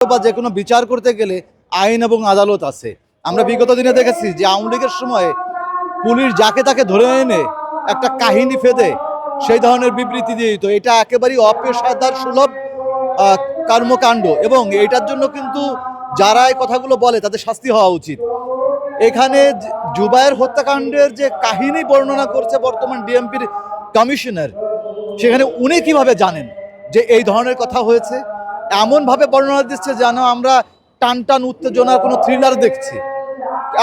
বা যে কোনো বিচার করতে গেলে আইন এবং আদালত আছে। আমরা বিগত দিনে দেখেছি যে আওয়ামী লীগের সময় পুলিশ যাকে তাকে ধরে এনে একটা কাহিনী ফেদে সেই ধরনের বিবৃতি দিয়ে দিত। এটা একেবারেই অপেশাদার সুলভ কর্মকাণ্ড এবং এটার জন্য কিন্তু যারা এই কথাগুলো বলে তাদের শাস্তি হওয়া উচিত। এখানে জুবায়ের হত্যাকাণ্ডের যে কাহিনী বর্ণনা করছে বর্তমান ডিএমপির কমিশনার, সেখানে উনি কীভাবে জানেন যে এই ধরনের কথা হয়েছে? এমনভাবে বর্ণনা দিচ্ছে যেন আমরা টান টান উত্তেজনার কোনো থ্রিলার দেখছি।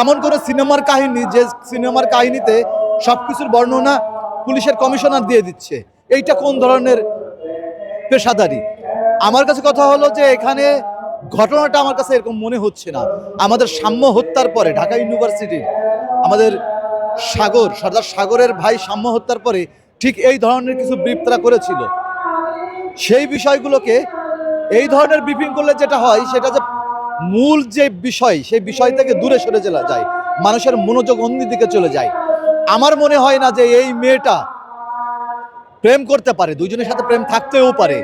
এমন কোনো সিনেমার কাহিনী, যে সিনেমার কাহিনীতে সব কিছুর বর্ণনা পুলিশের কমিশনার দিয়ে দিচ্ছে। এইটা কোন ধরনের পেশাদারি? আমার কাছে কথা হলো যে এখানে ঘটনাটা আমার কাছে এরকম মনে হচ্ছে না। আমাদের সাম্য হত্যার পরে ঢাকা ইউনিভার্সিটির আমাদের সাগর, সর্দার সাগরের ভাই সাম্য হত্যার পরে ঠিক এই ধরনের কিছু ব্রিফ তারা করেছিল। সেই বিষয়গুলোকে এই ধরনের ব্রিফিং করলে যেটা হয়, সেটা যে মূল যে বিষয়, সেই বিষয় থেকে দূরে সরে চলে যায়, মানুষের মনোযোগ অন্যদিকে চলে যায়। আমার মনে হয় না যে এই মেয়েটা প্রেম করতে পারে দুজনের সাথে প্রেম থাকতেও পারে।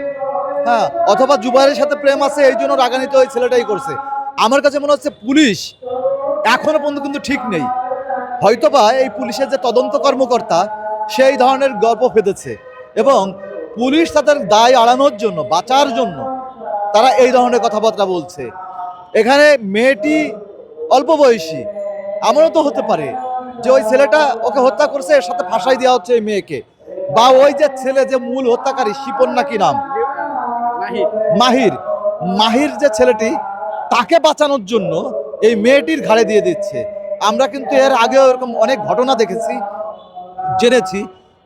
হ্যাঁ অথবা জুবাইরের সাথে প্রেম আছে, এই জন্য রাগান্বিত ওই ছেলেটাই করছে। আমার কাছে মনে হচ্ছে পুলিশ এখনও পর্যন্ত কিন্তু ঠিক নেই। হয়তোবা এই পুলিশের যে তদন্ত কর্মকর্তা, সেই ধরনের গল্প ফেঁদেছে। এবং পুলিশ তাদের দায় আড়ানোর জন্য, বাঁচার জন্য তারা এই ধরনের কথাবার্তা বলছে। এখানে মেয়েটি অল্প বয়সী এমনও তো হতে পারে যে ওই ছেলেটা ওকে হত্যা করছে এর সাথে ফাঁসাই দেওয়া হচ্ছে এই মেয়েকে। বা ওই যে ছেলে যে মূল হত্যাকারী শিপন নাকি নাম? মাহির। মাহির যে ছেলেটি তাকে বাঁচানোর জন্য এই মেয়েটির ঘাড়ে দিয়ে দিচ্ছে। আমরা কিন্তু এর আগেও এরকম অনেক ঘটনা দেখেছি জেনেছি।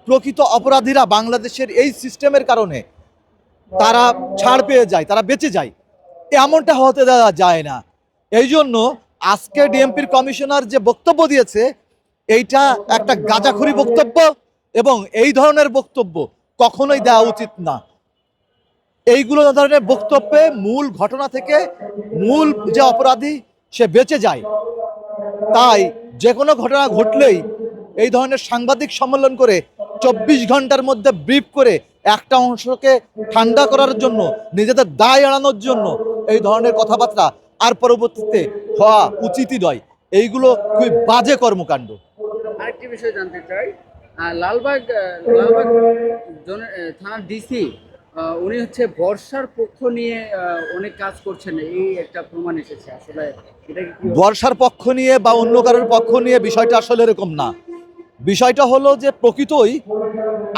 প্রকৃত অপরাধীরা বাংলাদেশের এই সিস্টেমের কারণে তারা ছাড় পেয়ে যায়, তারা বেঁচে যায়। এমনটা হতে দেওয়া যায় না। এই জন্য আজকে ডিএমপির কমিশনার যে বক্তব্য দিয়েছে, এইটা একটা গাঁজাখুরি বক্তব্য এবং এই ধরনের বক্তব্য কখনোই দেওয়া উচিত না। এইগুলো ধরনের বক্তব্যে মূল ঘটনা থেকে মূল যে অপরাধী, সে বেঁচে যায়। তাই যে কোনো ঘটনা ঘটলেই এই ধরনের সাংবাদিক সম্মেলন করে চব্বিশ ঘণ্টার মধ্যে ব্রিফ করে একটা অংশকে ঠান্ডা করার জন্য নিজেদের দায় এড়ানোর জন্য এই ধরনের কথাবার্তা আর পরবর্তীতে হওয়া উচিতই নয়। এইগুলো খুবই বাজে কর্মকাণ্ড। আরেকটি বিষয় জানতে চাই লালবাগ লালবাগ থানার ডিসি উনি হচ্ছে বর্ষার পক্ষ নিয়ে অনেক কাজ করছেন এই একটা প্রমাণ এসেছে। আসলে বর্ষার পক্ষ নিয়ে বা অন্য কারোর পক্ষ নিয়ে বিষয়টা আসলে এরকম না। বিষয়টা হলো যে প্রকৃতই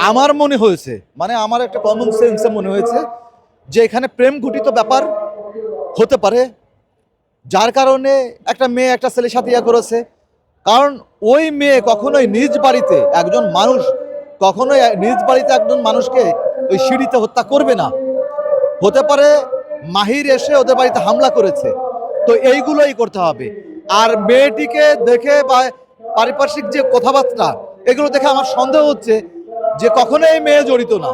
আমার মনে হয়েছে মানে আমার একটা কমন সেন্সে মনে হয়েছে যে এখানে প্রেম ঘটিত ব্যাপার হতে পারে, যার কারণে একটা মেয়ে, একটা ছেলের সাথে ইয়া করেছে। কারণ ওই মেয়ে কখনোই নিজ বাড়িতে একজন মানুষ, কখনোই নিজ বাড়িতে একজন মানুষকে ওই সিঁড়িতে হত্যা করবে না। হতে পারে মাহির এসে ওদের বাড়িতে হামলা করেছে, তো এইগুলোই করতে হবে। আর মেয়েটিকে দেখে বা পারিপার্শ্বিক যে কথাবার্তা, এগুলো দেখে আমার সন্দেহ হচ্ছে যে কখনো এই মেয়ে জড়িত না।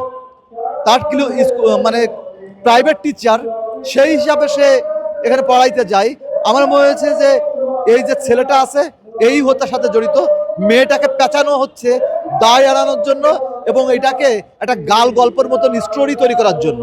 তার কিলো মানে প্রাইভেট টিচার সেই হিসাবে সে এখানে পড়াইতে যায়। আমার মনে হয়েছে যে এই যে ছেলেটা আছে, এই হত্যার সাথে জড়িত। মেয়েটাকে পেঁচানো হচ্ছে দায় এড়ানোর জন্য এবং এটাকে একটা গাল গল্পের মতন স্টোরি তৈরি করার জন্য।